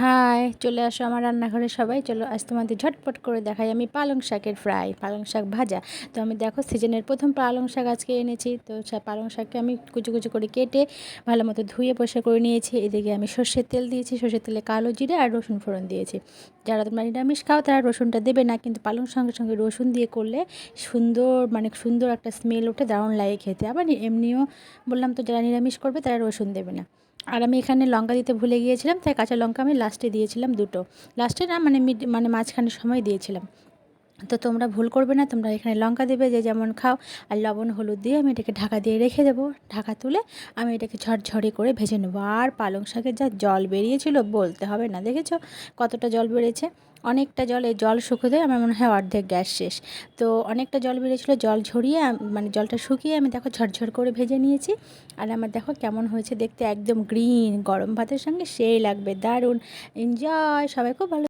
High, চলে আসো আমার রান্নাঘরে সবাই। চলো, আজ তোমাদের ঝটপট করে দেখাই আমি পালং শাকের ফ্রাই, পালং শাক ভাজা। তো আমি দেখো, সিজনের প্রথম পালং শাক আজকে এনেছি। তো পালং শাককে আমি কুচু কুচু করে কেটে ভালো মতো ধুয়ে পরিষ্কার করে নিয়েছি। এদিকে আমি সর্ষের তেল দিয়েছি, সর্ষের তেলে কালো জিরে আর রসুন ফোড়ন দিয়েছি। যারা তোমরা নিরামিষ খাও, তারা রসুনটা দেবে না, কিন্তু পালং সঙ্গে সঙ্গে রসুন দিয়ে করলে সুন্দর মানে সুন্দর একটা স্মেল ওঠে, দারুণ লাগে খেতে। আবার এমনিও বললাম তো, যারা নিরামিষ করবে, তারা রসুন দেবে না। আর আমি এখানে লঙ্কা দিতে ভুলে গিয়েছিলাম, তাই কাঁচা লঙ্কা আমি লাস্টে দিয়েছিলাম দুটো। লাস্টে না মানে মিড মানে মাঝখানে সময় দিয়েছিলাম। তো তোমরা ভুল করবে না, তোমরা এখানে লঙ্কা দেবে, যে যেমন খাও, আর লবণ, হলুদ দিয়ে আমি এটাকে ঢাকা দিয়ে রেখে দেবো। ঢাকা তুলে আমি এটাকে ঝরঝরে করে ভেজে নেব। আর পালং শাকের যা জল বেরিয়েছিল, বলতে হবে না, দেখেছ? কতটা জল বেরিয়েছে অনেকটা জলে জল শুকোতে আমার মনে হয় অর্ধেক গ্যাস শেষ। তো অনেকটা জল বেরিয়েছিলো জল ঝরিয়ে মানে জলটা শুকিয়ে আমি দেখো ঝরঝর করে ভেজে নিয়েছি। আর আমার দেখো কেমন হয়েছে দেখতে, একদম গ্রিন, গরম ভাতের সঙ্গে সেই লাগবে, দারুণ। এনজয় সবাই খুব ভালো